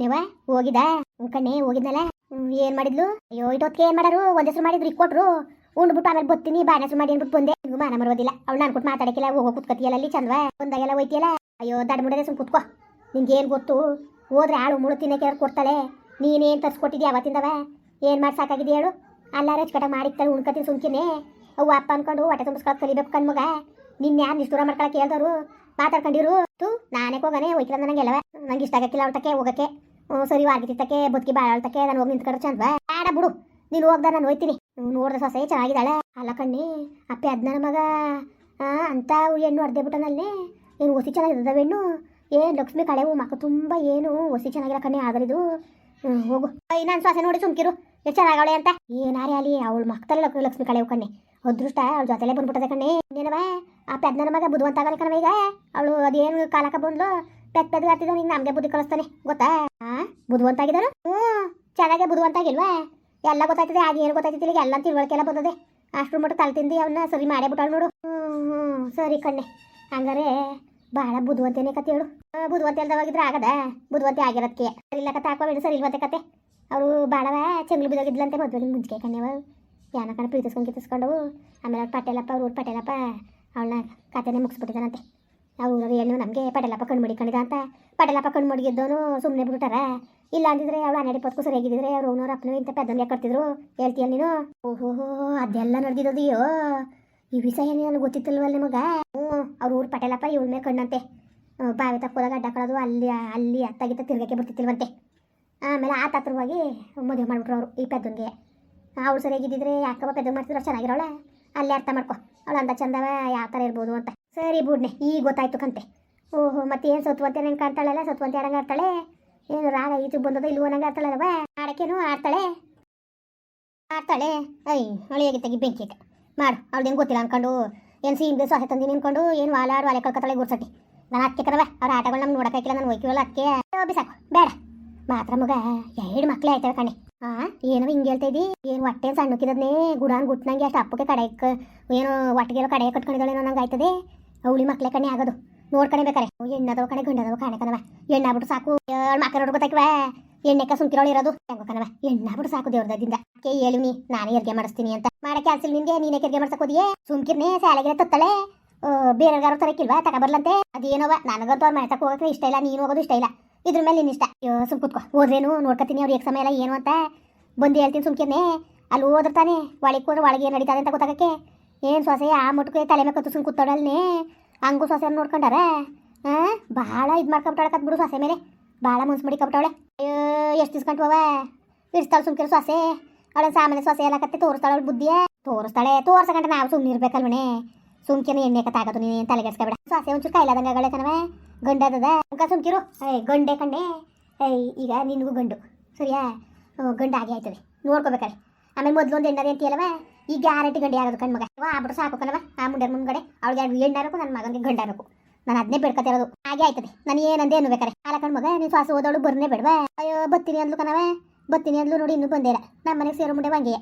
ನೀವ? ಹೋಗಿದ ಕಣ್ಣೆ, ಹೋಗಿದ್ನಲ್ಲ? ಏನ್ ಮಾಡಿದ್ಲು? ಅಯ್ಯೋ ಇಟ್ಟೊತ್ತಿಗೆ ಏನ್ ಮಾಡಾರು? ಒಂದ್ ಹೆಸರು ಮಾಡಿದ್ರು, ಇಕ್ಕೊಟ್ರು. ಉಂಡ್ಬಿಟ್ಟು ಆಮೇಲೆ ಬತ್ತೀನಿ ಬಾಣ ಹೆಸರು ಮಾಡಿ ಅನ್ಬಿಟ್ಟು ಬಂದೆ. ನಿಮ್ಗೆ ಮಾನ ಮರೋದಿಲ್ಲ ಅವ್ಳು ನಾನು ಕೊಟ್ಟು ಮಾತಾಡಕ್ಕಿಲ್ಲ ಹೋಗೋ ಕುತ್ಕತಿಯಲ್ಲ ಅಲ್ಲಿ ಚಂದವ? ಬಂದಾಗೆಲ್ಲ ಹೋಯ್ತಿಯಲ್ಲ? ಅಯ್ಯೋ ದಡ್ ಮುಡದೆ ಸುಮ್ ಕುತ್ಕೋ. ನಿಂಗೆ ಏನ್ ಗೊತ್ತು? ಹೋದ್ರೆ ಆಳು ಮುಳು ತಿನ್ನಕ್ಕೆ ಕೊಡ್ತಾಳೆ. ನೀನೇನ್ ತರ್ಸ್ಕೊಟ್ಟಿದ್ಯಾ ಅವತ್ತಿಂದವ ಏನ್ ಮಾಡಿ ಸಾಕಾಗಿದೆ ಹೇಳು? ಅಲ್ಲಾರ ಕಟ ಮಾಡಿಕ್ತಾಳೆ ಉಣ್ಕತಿ ಸುಮ್ಕಿನೇ. ಅವು ಅಪ್ಪ ಅನ್ಕೊಂಡು ಹೊಟ್ಟೆ ತುಂಬಿಸ್ಕೊಳಕ್ ಕಲಿಬೇಕು ಕಣ್ಮಗ ನಿನ್ನ ಯಾರು ನಿಷ್ಠೂರ ಮಾಡ್ಕೊಳಕ್ ಹೇಳ್ದವ್ರು? ಮಾತಾಡ್ಕೊಂಡಿರು? ತು ನಾನೇ ಹೋಗನೆ, ಹೋಯ್ಕಿಲ್ಲ ನನಗೆಲ್ಲವ ನಂಗೆ ಇಷ್ಟ ಆಗಕ್ಕಿಲ್ಲ ಅವಳತಕ್ಕೆ ಹೋಗಕ್ಕೆ. ಸರಿ ಆಗಿತ್ತಕ್ಕೆ ಬದುಕಿ ಬಾಳ ಅಳ್ತಕ್ಕೆ ನಾನು ಹೋಗಿ ನಿಂತ್ಕೊಂಡ್ರೆ ಚಂದ ಬೇಡ ಬಿಡು. ನೀನು ಹೋಗ್ದ ನಾನು ಹೋಯ್ತೀನಿ. ನೋಡ್ದೆ ಸೊಸೆ, ಚೆನ್ನಾಗಿದ್ದಾಳೆ. ಅಲ್ಲ ಕಣ್ಣಿ, ಅಪ್ಪೆ ಅದ್ನ ಮಗ. ಅಂತ ಹೆಣ್ಣು ಅರ್ಧೆ ಬಿಟ್ಟನಲ್ಲಿ. ಏನು ಹೊಸಿ ಚೆನ್ನಾಗಿದ್ದದ ಹೆಣ್ಣು ಏನು ಲಕ್ಷ್ಮಿ ಕಳೆವು ಮಕ್ಕ ತುಂಬ ಏನು ಹೊಸಿ ಚೆನ್ನಾಗಿರೋ ಕಣ್ಣಿ ಆಗಲಿದು ಹೋಗು. ನಾನು ಸೊಸೆ ನೋಡಿ ಸುಮ್ಕಿರು. ಎಷ್ಟು ಚೆನ್ನಾಗವಳೆ ಅಂತ. ಏನಾರೇ ಅಲ್ಲಿ, ಅವಳು ಮಕ್ಕದಲ್ಲಿ ಲಕ್, ಲಕ್ಷ್ಮಿ ಕಳೆವು ಕಣ್ಣೆ. ಅದೃಷ್ಟ, ಅವ್ಳ ಜೊತೆಲೆ ಬಂದ್ಬಿಟ್ಟದೆ ಕಣ್ಣೆ. ಇನ್ನೇನವ ಆ ಪೆದ್ನ ಮಗ, ಬುದ್ಧಿವಂತ ಆಗಲ್ಲ ಕಣವ ಈಗ. ಅವಳು ಅದೇನು ಕಾಲಕ ಬಂದ್ಲು? ಪೆದ್ ಆಗ್ತಿದ್ದ ನಿಂಗೆ ನಮಗೆ ಬುದ್ಧಿ ಕಳಿಸ್ತಾನೆ ಗೊತ್ತಾ? ಆ? ಬುದ್ಧಿವಂತ ಆಗಿದ್ದಾರು ಹ್ಞೂ, ಚೆನ್ನಾಗೆ ಬುದ್ಧಿವಂತಾಗಿಲ್ವಾ? ಎಲ್ಲ ಗೊತ್ತಾಯ್ತದೆ ಆಗ ಏನು ಗೊತ್ತಾಯ್ತಿಲ್ಲ ಎಲ್ಲ ತಿಳುವಳಿಕೆ ಎಲ್ಲ ಬಂದದೆ. ಅಷ್ಟ್ರ ಮಟ್ಟ ತಲೆ ತಿಂದು ಅವನ್ನ ಸರಿ ಮಾಡೇ ಬಿಟ್ಟಾಳು ನೋಡು. ಹ್ಞೂ ಹ್ಞೂ, ಸರಿ ಕಣ್ಣೆ. ಹಂಗಾರೆ ಭಾಳ ಬುದ್ಧಿವಂತೇನೆ ಕತೆ ಹೇಳು. ಬುದ್ಧಿವಂತ ಇಲ್ದವಾಗಿದ್ರೆ ಆಗದ? ಬುದ್ಧಿವಂತೆ ಆಗಿರೋದಕ್ಕೆ ಸರಿ ಇಲ್ಲ ಕತೆ ಹಾಕೋ ಸರಿ ಇಲ್ವಂತೆ ಕತೆ ಅವರು ಭಾಳವ ಚೆಂಗ್ಳು ಬಿದ್ದೋಗಿದ್ಲಂತೆ ಮದುವೆಗೆ ಮುಂಚೆ ಕಣ್ಣೆವ ಯಾನ ಕಣ ಪ್ರೀತಿಸ್ಕೊಂಡು ಕಿತ್ತಿಸ್ಕೊಂಡವು. ಆಮೇಲೆ ಅವ್ರು ಪಟೇಲಪ್ಪ, ಅವ್ರ ಊರು ಪಟೇಲಪ್ಪ, ಅವಳನ್ನ ಕತೆನೇ ಮುಗಿಸ್ಬಿಟ್ಟಿದ್ದಾನಂತೆ. ಅವ್ರು ಏನು ನಮಗೆ ಪಟೇಲಪ್ಪ ಕಣ್ಣು ಮಡಿಕೊಂಡಿದ ಅಂತ. ಪಟೇಲಪ್ಪ ಕಣ್ಣು ಮಡಗಿದ್ದವನು ಸುಮ್ಮನೆ ಬಿಟ್ಟಾರ ಇಲ್ಲ ಅಂದಿದ್ರೆ ಅವಳು ಹನ್ನೆರಡು ಇಪ್ಪತ್ತು ಸರಿಯಾಗಿದ್ದಿದ್ರೆ ಅವ್ರು ಅವ್ನವ್ರ ಅಪ್ಪನ ಇಂಥ ಪೆದ್ದನ್ಗೆ ಕಟ್ತಿದ್ರು. ಹೇಳ್ತೀಯಲ್ಲ ನೀನು? ಓಹೋ ಅದೆಲ್ಲ ನಡೆದಿದ್ದೀಯೋ ಈ ವಿಷಯ ನನಗೆ ಗೊತ್ತಿತ್ತಲ್ವಲ್ಲ ನಿಮಗೆ? ಹ್ಞೂ, ಅವ್ರ ಊರು ಪಟೇಲಪ್ಪ ಇವಳ ಕಣ್ಣಂತೆ. ಬಾವಿ ತಕ್ಕೋದಾಗ ಅಡ್ಡ ಕಳೋದು ಅಲ್ಲಿ ಅಲ್ಲಿ ಅತ್ತಾಗಿತ್ತ ತಿರ್ಗಕ್ಕೆ ಬರ್ತಿತ್ತಿಲ್ವಂತೆ. ಆಮೇಲೆ ಆ ತತ್ರವಾಗಿ ಮದುವೆ ಮಾಡಿಬಿಟ್ರು ಅವರು ಈ ಪೆದ್ದನ್ಗೆ. ಅವ್ಳು ಸರಿಯಾಗಿದ್ದಿದ್ರೆ ಯಾಕಪ್ಪ ಪೆದ್ದಂಗೆ ಮಾಡ್ತಿದ್ರು? ಚೆನ್ನಾಗಿರೋಳೆ. ಅಲ್ಲೇ ಅರ್ಥ ಮಾಡ್ಕೊ. ಅವಳು ಅಂದ ಚಂದವ ಯಾವ ಥರ ಇರ್ಬೋದು ಅಂತ. ಸರಿ ಬುಡ್ನೆ, ಈಗ ಗೊತ್ತಾಯ್ತು ಕಂತೆ. ಓಹೋ, ಮತ್ತೆ ಏನು ಸತ್ವಂತೆ ನಂಗೆ ಕಾಣ್ತಾಳಲ್ಲ, ಸತ್ವಂತೆ ಆಡಂಗೆ ಆಡ್ತಾಳೆ? ಏನು ರಾಗ ಈಚೆಗೆ ಬಂದದ ಇಲ್ಲಿ ನಂಗೆ ಆಡ್ತಾಳಲ್ಲವ? ಆಡಕ್ಕೇನು ಆಡ್ತಾಳೆ? ಆಡ್ತಾಳೆ? ಐ ಹೊಳೆಯಾಗಿ ತೆಗಿ ಬೆಂಕಿ. ಮಾಡು ಹೆಂಗೆ ಗೊತ್ತಿಲ್ಲ ಅನ್ಕೊಂಡು. ಏನು ಸೀಮ್ಗೆ ಸೊಸೆ ತಂದಿನಿ ಅನ್ಕೊಂಡು, ಏನು ವಾಲಾಡು ವಾಲೆ ಕಳ್ಕೊತಾಳೆ ಗುರ್ಸಟ್ಟಿ ನಾನು ಅದಕ್ಕೆ ಕದವ ಅವ್ರ ಆಟಗಳು ನಮ್ಗೆ ನೋಡೋಕ್ಕಾಗಿಲ್ಲ ನಾನು ಹೋಯ್ಕಿವಲ್ಲ ಅದಕ್ಕೆ ಬಿಸಾಕು ಬೇಡ. ಮಾತ್ರ ಮಗ, ಎರಡು ಮಕ್ಕಳೇ ಆಯ್ತವೆ ಕಣೆ. ಹಾ ಏನೋ ಹಿಂಗೆ ಹೇಳ್ತಾ ಇದ್ದಿ? ಏನು ಹೊಟ್ಟೆ ಸಣ್ಣಕ್ಕಿದ್ನೇ ಗುಡಾನ್ ಗುಟ್ನಂಗೆ ಅಷ್ಟು ಅಪ್ಪಕ್ಕೆ ಕಡೆ ಏನು ಕಡಾಯ ಕಡೆ ಕಟ್ಕೊಂಡಿದ್ದಾಳೇನೋ ನಂಗೆ ಆಯ್ತದೆ. ಅವಳಿ ಮಕ್ಳೆ ಕಣೆ ಆಗೋದು. ನೋಡ್ಕಣೆ ಬೇಕಾರೆ. ಹೆಣ್ಣದವ ಕಣೆ, ಗಂಡದವ ಕಾಣೆ ಕಣವ ಬಿಟ್ಟು ಸಾಕು. ಏಳು ಮಕ್ಕಳು ನೋಡ್ಕೊತಾಕ್ವ ಎಣ್ಣೆಕ ಸುಂಕಿರೋಳು ಇರೋದು. ಹೆಂಗೋ ಕಣವ ಎಣ್ಣಾಗ್ಬಿಟ್ಟು ಸಾಕು ದೇವ್ರದಿಂದ ಅಕ್ಕೆ ಹೇಳು ನೀ? ನಾನೇ ಹೆರಿಗೆ ಮಾಡಿಸ್ತೀನಿ ಅಂತ. ಮಾಡಕ್ಕೆ ಆಲ್ಸಿಲ್ ನಿನ್ಗೆ ನೀನೇ ಕೆರಿಗೆ ಮಾಡ್ಸಕ್ ಸುಂಕಿರ್ನೇ ಶಾಲೆಗೆ ತತ್ತಳೆ. ಬೇರೆಗಾರು ತರಕಿಲ್ವಾ? ತಗೊಬರ್ಲಂತೆ ಅದೇನವ ನನಗಂತೂ ಅವ್ರು ಮಾಡ್ಸಕ್ಕೆ ಹೋಗಕ್ಕೆ ಇಷ್ಟ ಇಲ್ಲ. ನೀನು ಹೋಗೋದು ಇಷ್ಟ ಇಲ್ಲ. ಇದ್ರ ಮೇಲೆ ನಿನ್ನ ಇಷ್ಟ. ಸುಮ್ ಕೂತ್ಕೋ. ಹೋದ್ರೇನು? ನೋಡ್ಕೊತೀನಿ ಅವ್ರ ಎಕ್ಸಾಮ್ ಎಲ್ಲ ಏನು ಅಂತ. ಬಂದು ಹೇಳ್ತೀನಿ ಸುಮ್ಕೇನೆ ಅಲ್ಲಿ ಹೋದ್ರೆ ತಾನೆ. ಒಳಗೆ ಹೋದ್ರೆ, ಒಳಗೆ ಏನು ನಡೀತದೆ ಅಂತ ಗೊತ್ತಾಗಕ್ಕೆ. ಏನು ಸೊಸೆ, ಆ ಮುಟ್ಕೆ ತಲೆ ಮೇಲೆ ಕತ್ತು ಸುಮ್ ಕೂತಾಡಲ್ನೇ ಹಂಗೂ ಸೊಸೆ ನೋಡ್ಕೊಂಡಾರ? ಹಾಂ ಭಾಳ ಇದು ಮಾಡ್ಕೊಬಿಟ್ಟಾಳೆ ಬಿಡು ಸೊಸೆ ಮೇಲೆ. ಭಾಳ ಮುನ್ಸು ಮಾಡಿ ಕಬಿಟ್ಟವಳೆ ಅಯ್ಯೋ, ಎಷ್ಟು ಇಸ್ಕೊಂಡ್ವವ ಇರ್ತಾಳೆ ಸುಮ್ಕಿರು ಸೊಸೆ. ಅವಳ ಸಾಮಾನ್ಯ ಸೊಸೆ ಎಲ್ಲ ಕತ್ತೆ ತೋರಿಸ್ತಾಳೆ ಬುದ್ಧಿ ತೋರಿಸ್ತಾಳೆ ತೋರ್ಸಕಂಟ ನಾವು ಸುಮ್ಮನೆ ಇರ್ಬೇಕಲ್ವಣೆ ಸುಮ್ಕಿನ ಎಣ್ಣೆ ಕತ್ತಾಗದು ನೀನು ತಲೆಗೆಡ್ಸ್ಕೊಬೇಡ ಸೊಸೆ ಒಂಚೂರು ಕೈಲಾದಂಗೆ ಆಗಳೆ ಕಣವ ಗಂಡದದ ಮುಖ ಸುಮ್ಕಿರು. ಏಯ್ ಗಂಡೆ ಕಣ್ಣೆ. ಏಯ್ ಈಗ ನಿನಗೂ ಗಂಡು. ಸರಿಯಾ? ಗಂಡ ಆಗಿ ಆಯ್ತದೆ. ನೋಡ್ಕೋಬೇಕಾರೆ. ಆಮೇಲೆ ಮೊದಲು ಒಂದು ಎಣ್ಣೆ ಅಂತೀಯಲ್ವ ಈಗ ಗ್ಯಾರಂಟಿ ಗಂಡಿ ಆಗೋದು ಕಣ್ಮಗ. ವಾ ಆಗ್ಬಿಟ್ಟು ಸಾಕು ಕಣವ ಆ ಮುಂಡೆ ಮುಂದ್ಗಡೆ. ಅವ್ಳಿಗೆ ಎರಡು ಇರಬೇಕು ನನ್ನ ಮಗನಿಗೆ ಗಂಡ ಬೇಕು ನಾನು ಅದನ್ನೇ ಬೇಡ್ಕೊತಿರೋದು ಹಾಗೆ ಆಯ್ತದೆ. ನಾನು ಏನಂದೆ ಅನ್ಬೇಕಾರೆ ಕಣ್ ಕಣ್ಮಗ, ನೀನು ಶ್ವಾಸ ಓದೋಳು ಬರ್ನೇ ಬೇಡವಾ? ಅಯ್ಯೋ ಬತ್ತೀನಿ ಅಂದ್ಲು ಕಣವ ಬತ್ತೀನಿ ಅಂದ್ಲು ನೋಡಿ ಇನ್ನೂ ಬಂದೇ ಇಲ್ಲ. ನಮ್ಮ ಮನೆಗೆ ಸೇರೋ ಮುಂಡೆ ಹಂಗೆ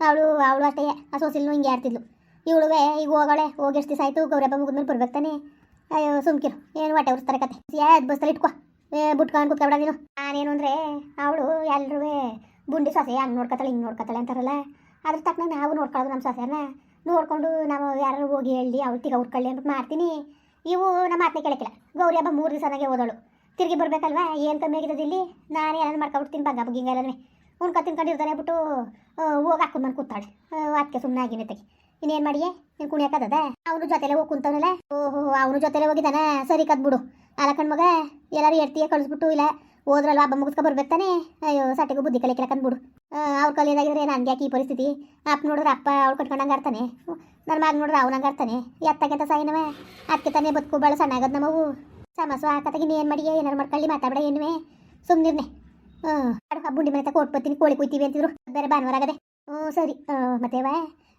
ಅವಳು ಅವಳು ಅಷ್ಟೇ. ಆ ಸೋಸಿಲ್ನು ಹಿಂಗೆ ಆಡ್ತಿದ್ಲು. ಇವಳುವೆ ಈಗ ಹೋಗಳೆ ಹೋಗಿ ಎಷ್ಟು ದಿವಸ ಆಯಿತು ಗೌರಬ್ಬ ಮುಗಿದ್ಮೇಲೆ ಬರ್ಬೇಕು ತಾನೆ? ಅಯ್ಯೋ, ಸುಮ್ಕಿರು. ಏನು ಹೊಟ್ಟೆ ಉರ್ಸ್ತಾರೆ ಕತೆ. ಯಾವ್ದು ಬಸ್ಸಲ್ಲಿ ಇಟ್ಕೋ. ಏ ಬುಟ್ಕೊಂಡು ಕೂತ್ಕೊಬೇಡ ನೀನು. ನಾನೇನು ಅಂದರೆ, ಅವಳು ಎಲ್ರೂ ಬುಂಡಿ ಸೊಸೆ, ಹಂಗೆ ನೋಡ್ಕೊತಾಳೆ, ಹಿಂಗೆ ನೋಡ್ಕೊತಾಳೆ ಅಂತಾರಲ್ಲ? ಅದ್ರ ತಕ್ಕ ನಾವು ನೋಡ್ಕೊಳ್ಳೋದು ನಮ್ಮ ಸೊಸೆನ ನೋಡ್ಕೊಂಡು ನಾವು ಯಾರು ಹೋಗಿ ಹೇಳಿ, ಅವಳು ತಿಗ ಅಂತ ಅಂದ್ಬಿಟ್ಟು ಮಾಡ್ತೀನಿ. ಇವು ನಮ್ಮ ಮಾತನೇ ಕೇಳಕ್ಕಿಲ್ಲ. ಗೌರಿ ಹಬ್ಬ ಮೂರು ದಿವಸನಾಗೆ ಓದೋಳು ತಿರುಗಿ ಬರಬೇಕಲ್ವಾ? ಏನು ಕಮ್ಮಿ ಆಗಿರೋದು ಇಲ್ಲಿ? ನಾನು ಏನಾದ್ರು ಮಾಡ್ಕೊಬಿಡ್ತೀನಿ ಬಗ್ಗ ಬಗ್ಗಿಂಗ ಎಲ್ಲನೇ ಉಣ್ಕೊ, ತಿನ್ಕೊಂಡಿರ್ತಾನೆ ಬಿಟ್ಟು ಹೋಗಿ ಹಾಕೊಂಡು ಬಂದು ಕೂತಾಳೆ. ಅದಕ್ಕೆ ಸುಮ್ಮನೆ ಆಗಿನ ತೆಗಿ. ಇನ್ನೇನು ಮಾಡಿಯೇ? ನೀನು ಕುಣಿಯಾಕದ ಅವನು ಜೊತೆಲೆ ಹೋಗಿ ಕುಂತವನಲ್ಲ? ಓಹೋ, ಅವನು ಜೊತೆಲೆ ಹೋಗಿದ್ದಾನೆ? ಸರಿ ಕದ್ ಬಿಡು ಅಲ್ಲ ಕಣ್ಮಗ ಎಲ್ಲರೂ ಎಡ್ತಿಯ ಕಳಿಸ್ಬಿಟ್ಟು ಇಲ್ಲ. ಹೋದ್ರಲ್ಲ ಹಬ್ಬ ಮುಗಿಸ್ಕೊ ಬರ್ಬೇಕು ಅಯ್ಯೋ ಸಟ್ಟಿಗೂ ಬುದ್ಧಿ ಕಲಿಕೆ ಕಂದ್ಬಿಡು. ಅವ್ರ ಕಲಿಯೋದಾಗಿದ್ರೆ ನನಗೆ ಯಾಕೆ ಈ ಪರಿಸ್ಥಿತಿ? ಅಪ್ಪ ನೋಡಿದ್ರೆ ಅಪ್ಪ ಅವ್ಳು ಕಟ್ಕೊಂಡಂಗೆ ಆಡ್ತಾನೆ. ನನ್ನ ಮಗ ನೋಡಿದ್ರೆ ಅವನಂಗೆ ಆಡ್ತಾನೆ. ಎತ್ತಕ್ಕೆಂತ ಸಾಯಿನವ. ಅದಕ್ಕೆ ತಾನೇ ಬದುಕು ಭಾಳ ಸಣ್ಣ ಆಗದ್ ನಮ್ಮವು ಸಮಸ್ಯೆ ನೀನು ಏನು ಮಾಡಿಯೇ? ಏನಾರು ಮಾಡ್ಕೊಳ್ಳಿ ಮಾತಾಡ ಏನುವೆ? ಸುಮ್ಮನಿರ್ನೆ ಹ್ಞೂ ಬುಂಡಿ ಮನೆ ತಕ ಕೊಟ್ಬರ್ತೀನಿ ಕೋಳಿ ಕುಯ್ತೀವಿ ಅಂತಿದ್ರು. ಬೇರೆ ಭಾನುವಾರ ಆಗದೆ. ಹ್ಞೂ ಸರಿ. ಮತ್ತೆ ಮತ್ತೇವ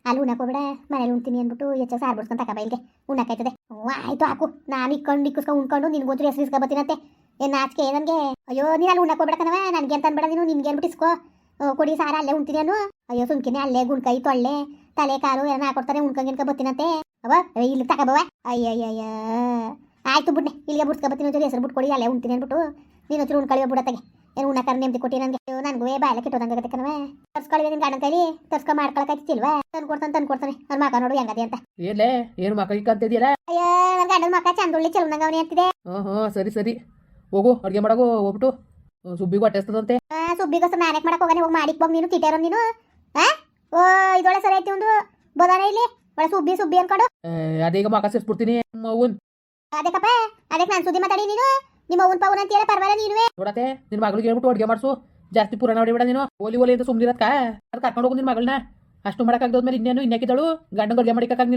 ಅಲ್ಲಿ ಉಣ್ಣಕೋಬೇಡ ಮನೇಲಿ ಉಣ್ತೀನಿ ಅಂದ್ಬಿಟ್ಟು ಹೆಚ್ಚು ಸಾರು ಬಿಡ್ಸ್ಕೊಂಡು ತಕ ಬೈಲ್ಗೆ ಉಣ್ಣಕ್ಕಾಯ್ತದೆ ಹ್ಞೂ ಆಯ್ತು ಹಾಕು. ನಾನು ಇಕ್ಕೊಂಡು ಇಕ್ಕಿಸ್ಕೊಂಡು ಉಣ್ಕೊಂಡು ನಿನ್ಗೊಂಚೂರು ಹೆಸರು ಇಸ್ಕೊಬತ್ತೀನಂತೆ ಏನು ನಾಚಿಕೆ ನನಗೆ? ಅಯ್ಯೋ, ನೀನು ಅಲ್ಲಿ ಉಣ್ಣಕೋಬೇಡ ಕಣವ ನನಗೆ ಅಂತ ಅನ್ಬೇಡ ನೀನು. ನಿನ್ಗೆ ಅಂದ್ಬಿಟ್ಟು ಇಸ್ಕೋ. ಕೊಡಿ ಸಾರ, ಅಲ್ಲೇ ಉಣ್ತೀನಿ ಅನು ಅಯ್ಯೋ, ಸುಮ್ಕಿನ ಅಲ್ಲೇ ಗುಣ್ಕೈ ತೊಳ್ಳೆ, ತಲೆ, ಕಾಲು ಏನ ಹಾಕೊಡ್ತಾರೆ ಉಣ್ಕೊಂಡ್ ಬತ್ತೀನಂತೆ ಅವ ಇಲ್ಲಿ ತಕಬವ ಅಯ್ಯಯ್ಯಯ್ಯ. ಆಯ್ತು ಬಿಡ್ನೆ, ಇಲ್ಲಿಗೆ ಬಿಡ್ಸ್ಕೊಬತ್ತೀನಿ ಒಂಚೂರು ಹೆಸರು ಬಿಟ್ಕೊಡಿ, ಅಲ್ಲೇ ಉಣ್ತೀನಿ ಅಂದ್ಬಿಟ್ಟು. ನೀನು ಒಂಚೂರು ಉಣ್ಕೊಳ್ಳಿ ಬಿಡತ್ತಾಗೆ ಏನು ಉಣ್ಣಕಾರ ನೆಮ್ಮದಿ ಕೊಟ್ಟಿ ನನಗೆ ನನಗೂ ಬಾಯಲ್ಲ ಕೆಟ್ಟೋದಂಗೆ ಕಣವೆ ತರ್ಸ್ಕೊಳ್ಳಿ ನಿನ್ ಗಂಡನ ಕೈಲಿ ತರ್ಸ್ಕೊ ಮಾಡ್ಕೊಳಕಾಯ್ತಿಲ್ವಾ ತಂದು ಕೊಡ್ತಾನೆ ತಂದು ಕೊಡ್ತಾನೆ. ಅವ್ರ ಮಗ ನೋಡು ಹೆಂಗದೆ ಅಂತ. ಏನ್ಲೇ ಏನು ಮಕ್ಕ ಈಗ ಅಂತಿದ್ಯಲ್ಲ? ಅಯ್ಯೋ ನನ್ನ ಗಂಡನ ಮಕ್ಕ ಚಂದುಳ್ಳಿ ಚಲನಂಗ ಅವನೇ ಅಂತಿದೆ. ಹ್ಞೂ ಸರಿ ಸರಿ. ಹೋಗು ಅಡುಗೆ ಮಾಡಗು ಹೋಗ್ಬಿಟ್ಟು ಸುಬ್ಬಿಗೂ ಆ ಸುಬ್ಬಿಗೋಸ್ಕರ ನಾನೇಕ್ ಮಾಡಕ್ ಹೋಗಾನೆ ಹೋಗಿ ಮಾಡಿಕ್ ಹೋಗಿ ನೀನು ತಿಟ್ಟೇರ ನೀನು. ಆ? ಓ ಇದೊಳೆ ಸರಿ ಐತಿ ಒಂದು ಬೋದಾನೆ ಇಲ್ಲಿ? ಒಳ್ಳೆ ಸುಬ್ಬಿ ಸುಬ್ಬಿ ಅನ್ಕೊಂಡು. ಅದೇ ಅದೀಗ ಮಕ್ಕ ಸೇರಿಸ್ಬಿಡ್ತೀನಿ ಅವ್ವನ್ ಅದಕ್ಕಪ್ಪ ಅದಕ್ಕೆ ನಾನು ಸುದ್ದಿ ಮಾತಾಡಿ ನೀನು. ನಿಮ್ಮ ಅವ್ವನ್ ಪವನ್ ಹೇಳ ಪರವಾಗಿಲ್ಲ ನೀನುವೆ ನೋಡತ್ತೆ ನಿನ್ನ ಮಗಳಿಗೆ ಹೇಳ್ಬಿಟ್ಟು ಅಡುಗೆ ಮಾಡಿಸು. ಜಾಸ್ತಿ ಪುರಾಣ ಹೊಡಿಬೇಡ ನೀನು. ಓಲಿ ಓಲಿ ಅಂತ ಸುಮ್ಮನಿರತ್ಕ ಅದು ಕರ್ಕೊಂಡು ಹೋಗು ನಿನ್ ಮಗಳನ್ನ ಅಷ್ಟು ಮಾಡಕ್ಕಾಗ್ದೋದ್ಮೇಲೆ ಇನ್ನೇನು ಇನ್ಯಾಕಿದ್ದಾಳು ಗಂಡನ ಅಡುಗೆ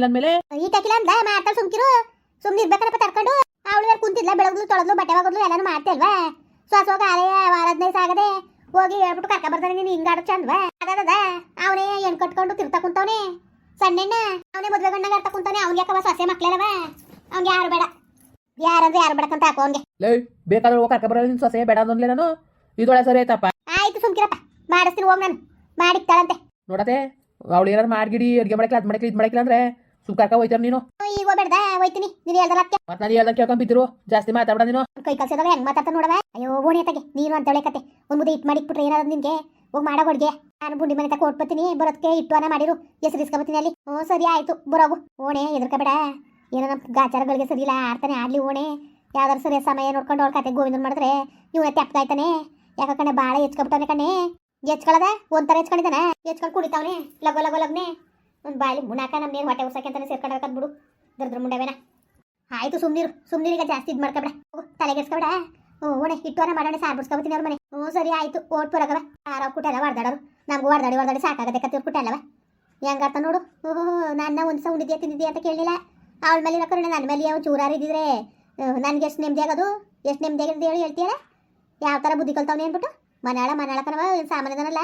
ಅಂದ್ಮೇಲೆ? ಅಂದಮೇಲೆ ಟಕಿಲ ಅಂದ ಮಾತಾಡ್ ಸುಮ್ಕಿರು. ಸುಮ್ಮನೆ ಇರ್ಬೇಕನಪ್ಪ ತರ್ಕೊಂಡು. ಅವಳು ಯಾರು ಕುಂತಿದ್ಲ ಬೆಳಗ್ಲು ತೊಳೆದ್ಲು ಬಟ್ಟೆ ಒಗದ್ಲು ಎಲ್ಲಾನು ಮಾಡ್ತೇಲ್ವಾ ಅಲ್ವಾ? ಹೋಗ ಆಲೇ ವಾರ ಹದಿನೈದು ಸಾಗದೆ ಹೋಗಿ ಹೇಳ್ಬಿಟ್ಟು ಕರ್ಕ ಬರ್ತಾನೆ ನೀನು ಹಿಂಗಾಡ ಚಂದ್ವಾ? ಅದದ ಅವನೇ ಹೆಣ್ ಕಟ್ಕೊಂಡು ತಿರ್ತಾ ಕುಂತವನೇ. ಸಣ್ಣ ಅವನೇ ಮದ್ವೆ ಗಂಡ ಅರ್ಥ ಕುಂತಾನೆ ಅವ್ನಿಗೆ ಯಾಕವ ಸೊಸೆ ಮಕ್ಳೆಲ್ಲವ ಅವ್ನಿಗೆ ಯಾರು ಬೇಡ. ಯಾರಂದ್ರೆ ಯಾರು ಬಡಕಂತ ಹಾಕೋ ಅವ್ನಿಗೆ. ಲೇ ಬೇಕಾದ್ರೆ ಹೋಗಿ ಕರ್ಕ ಬರೋದು ನಿನ್ ಸೊಸೆ ಬೇಡ ಅಂದ್ಲೇ ನಾನು? ಇದೊಳೆ ಸರಿ ಆಯ್ತಪ್ಪ. ಆಯ್ತು ಸುಮ್ಕಿರಪ್ಪ. ಮಾಡಿಸ್ತೀನಿ ಹೋಗ್ ನಾನು. ಮಾಡಿಕ್ತಾಳಂತೆ ನೋಡತೆ ಅವಳು ಏನಾದ್ರು ಮಾಡ್ಗಿಡಿ ಅಡುಗೆ ಮಾಡಕ್ಕೆ ಅದು ಮಾಡಕ್ಕೆ ಇದು ಮಾಡಕ್ಕಿಲ್ಲ ಅಂದ್ರೆ ಸುಮ್ ಕರ್ಕ ಹೋಯ್ತಾರ ನೀನು? ಈಗ ಹೋಗ್ಬೇಡ್ದ? ಹೋಯ್ತೀನಿ. ನೀನು ಹೇಳ್ದಲ್ಲ ಅದಕ್ಕೆ ಮತ್ತೆ ನಾನು ಹೇಳ್ದಂಗೆ ಕೇಳ್ಕೊಂಡ್ ಬಿದ್ದಿರು. ಜಾಸ್ತಿ ಮಾತಾಡ ನೀನು. ಕೈ ಕಲ್ಸಿದಾಗ ಹೆಂಗ್ ಮಾತಾಡ್ತಾ ನೋಡವ ಅಯ್ಯೋ ಓಣಿ ತಗೆ ನೀನು ಅಂತ ಕತೆ. ಒಂದ್ ಮುದ್ದೆ ಇಟ್ಟು ಮಾಡಿಕ್ಬಿಟ್ರೆ ಏನಾದ್ರು ನಿನ್ಗೆ? ಹೋಗಿ ಮಾಡೋ ಹೊಡ್ಗೆ. ನಾನು ಬುಂಡಿ ಮನೆ ತಕ ಕೊಟ್ಬತ್ತೀನಿ ಬರೋದಕ್ಕೆ ಅನ್ನ ಮಾಡಿರು. ಹೆಸರು ಇಸ್ಕೊಬತ್ತೀನಿ ಅಲ್ಲಿ. ಹ್ಞೂ ಸರಿ ಆಯ್ತು. ಬರೋಗು. ಓಣೆ ಎದುರ್ಕಬೇಡ ಏನೋ ನಮ್ಮ ಗಾಚಾರಗಳಿಗೆ ಇಲ್ಲ, ಆಡ್ತಾನೆ, ಆಡ್ಲಿ ಓಣೆ. ಯಾವ್ದಾರು ಸರಿ ಸಮಯ ನೋಡ್ಕೊಂಡು ಅವ್ಳ ಕತೆ ಗೋವಿಂದ ಮಾಡಿದ್ರೆ ಇವನ ತೆಪ್ಪಾಯ್ತಾನೆ ಯಾಕ ಕಣೆ ಭಾಳ ಹೆಚ್ಕೊಬಿಟ್ಟವನೆ ಕಣೆ. ಹೆಚ್ಕೊಳದ? ಒಂಥರ ಹೆಚ್ಕೊಂಡಿದ್ದಾನೆ. ಹೆಚ್ಕೊಂಡು ಕುಡಿತಾವನೆ, ಲಗೋ ಲಗೋ, ಲಗ್ನೆ. ಒಂದು ಬಾಯಲ್ಲಿ ಮುನಾಕ ನಮ್ನೇನು ಹೊಟ್ಟೆ ಉರ್ಸಕ್ಕೆ ಅಂತಾನೆ ಸೇರ್ಕೊಂಡ್ ಬಿಡು. ದರ್ದ್ರ ಮುಂಡವೇನ. ಆಯ್ತು ಸುಮ್ನಿರು ಈಗ ಜಾಸ್ತಿ ಇದು ಮಾಡ್ಕೊಬೇಡ. ಹೋಗು ತಲೆಗೆಡ್ಸ್ಕೊಬೇಡ ಹ್ಞೂ, ಓಣೆ ಇಟ್ಟುವನ ಮಾಡೋಣ ಸಾರ್ ಬಿಡ್ಸ್ಕೊಬತ್ತೀನಿ ಅವ್ರ ಮನೆ. ಹ್ಞೂ, ಸರಿ, ಆಯ್ತು ಓಟ್ ಬರಕವ ಆರಾವ್ ಕುಟೆಲ್ಲ ಹೊಡ್ದಾಡೋರು ನಮ್ಗೆ ಹೊಡ್ದಾಡಿ ಹೊಡ್ದಾಡಿ ಸಾಕಾಗತ್ತೆ ಕತ್ತಿ ಕುಟೆಲ್ಲವ ಹೆಂಗಾತ ನೋಡು. ಹ್ಞೂ ನನ್ನ ಒಂದು ಸಹ ಉಂಡಿದ್ಯಾ, ತಿಂದಿದ್ಯಾ ಅಂತ ಕೇಳಲಿಲ್ಲ. ಅವಳ ಮೇಲೆ ಇರೋ ಕರುಣೆ ನನ್ನ ಮೇಲೆ ಯಾವ ಚೂರಾರು ಇದ್ದಿದ್ರೆ? ನನಗೆ ಎಷ್ಟು ನೆಮ್ಮದಿ ಆಗೋದು? ಎಷ್ಟು ನೆಮ್ಮದಿ ಆಗಿರೋದು ಹೇಳಿ ಹೇಳ್ತೀಯಲ್ಲ? ಯಾವ ಥರ ಬುದ್ಧಿ ಕಲ್ತಾವನೆ ಅಂದ್ಬಿಟ್ಟು ಮನಾಳ ಮನಾಳ ಕಣವ ಸಾಮಾನ್ಯದನಲ್ಲ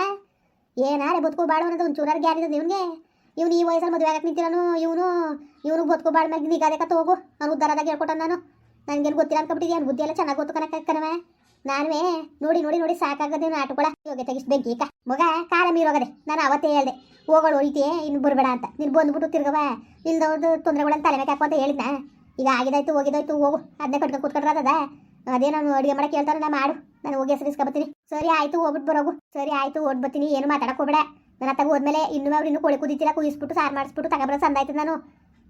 ಏನಾರೆ ಬದುಕೋಬಾಡು ಅನ್ನೋದು ಒಂದು ಚೂರಾರು ಗ್ಯಾರಿದ ಇವನಿಗೆ. ಇವನು ಈ ವಯಸ್ಸಲ್ಲಿ ಮದುವೆ ಆಗಕ್ಕೆ ನಿಂತಿರೋನು, ಇವನು ಇವನು ಬದುಕೋಬಾಡ್ ಮ್ಯಾಗ ನಿಗಾದಕ್ಕೆ ಹೋಗು. ನಾನು ಉದ್ದಾರದಾಗ ಹೇಳ್ಕೊಟ್ಟ ನಾನು. ನನಗೇನು ಗೊತ್ತಿಲ್ಲ ಅನ್ಕೊಬಿಟ್ಟಿದ್ದೆ ಏನು ಬುದ್ಧಿ ಎಲ್ಲ ಚೆನ್ನಾಗಿ ಗೊತ್ತು ಕನಕ ಕಣವ ನಾನುವೇ ನೋಡಿ ನೋಡಿ ನೋಡಿ ಸಾಕಾಗದೆ ನಾಟುಕೊಳ ಯೋಗ್ಯ ತೆಗಿಸ್ ಬೆಂಕಿ ಮಗ, ಕಾಲ ಮೀರೋಗದೆ. ನಾನು ಅವತ್ತೇ ಹೇಳ್ದೆ. ಹೋಗೋಳು ಹೋಯ್ತೆ ಇನ್ನು ಬರಬೇಡ ಅಂತ. ನೀನು ಬಂದ್ಬಿಟ್ಟು ತಿರ್ಗವ ಇಲ್ದವ್ರದ್ದು ತೊಂದರೆಗಳನ್ನ ತಲೆ ಹಾಕು ಅಂತ ಹೇಳಿದ್ನ. ಈಗ ಆಗಿದಾಯ್ತು, ಹೋಗಿದಾಯ್ತು, ಹೋಗು. ಅದನ್ನೇ ಕಟ್ಕೊಂಡು ಕೂತ್ಕೊಂಡ್ರದ ಅದೇ ನಾನು ಅಡುಗೆ ಮಾಡಕ್ಕೆ ಹೇಳ್ತಾರೆ ನಾ ಮಾಡು. ನಾನು ಹೋಗಿ ಹೆಸರು ಇಸ್ಕೊಬತ್ತೀನಿ ಸರಿ ಆಯಿತು ಹೋಗ್ಬಿಟ್ಟು ಬರೋಗು. ಸರಿ ಆಯ್ತು ಓಡ್ ಬರ್ತೀನಿ. ಏನು ಮಾತಾಡಕ್ಕೆ ಹೋಗ್ಬೇಡ. ನನ್ನ ಹತ್ತಾಗ ಹೋದ್ಮೇಲೆ ಇನ್ನೂ ಅವ್ರು ಇನ್ನೂ ಕೋಳಿ ಕುದಿತಿಲ್ಲ ಕುದಿಸ್ಬಿಟ್ಟು ಸಾರು ಮಾಡಿಸ್ಬಿಟ್ಟು ತಗೊಬರೋದು ಸಂದಾಯ್ತು ನಾನು.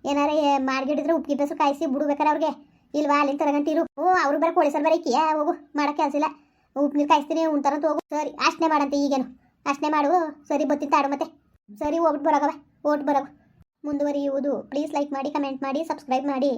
ಏನಾರೇ ಮಾಡ್ಗಿಡಿದ್ರೆ ಉಪ್ಪು ಗಿಪ್ಪಸು ಕಾಯಿಸಿ ಬಿಡ್ಬೇಕಾರೆ ಅವ್ರಿಗೆ. ಇಲ್ವಾ ಅಲ್ಲಿ ತರಗಂಟಿರು ಹ್ಞೂ, ಅವ್ರು ಬರೋ ಕೋಳಿ ಸರ್ ಬರೀಕಿಯ ಹೋಗು. ಮಾಡಕ್ಕೆ ಇಲ್ಲ. ಉಪ್ಪು ನೀರು ಕಾಯಿಸ್ತೀನಿ, ಉಣ್ತಾರಂತ ಹೋಗು. ಸರಿ ಅಷ್ಟನೇ ಮಾಡಂತೆ ಈಗೇನು. ಅಷ್ಟನೇ ಮಾಡು. ಸರಿ ಬತ್ತೀನಿ ಆಡು ಮತ್ತೆ. ಸರಿ ಹೋಗ್ಬಿಟ್ಟು ಬರೋಗವ ಓಟ್ ಬರೋಗು ಮುಂದುವರಿಯುವುದು. ಪ್ಲೀಸ್ ಲೈಕ್ ಮಾಡಿ ಕಮೆಂಟ್ ಮಾಡಿ ಸಬ್ಸ್ಕ್ರೈಬ್ ಮಾಡಿ.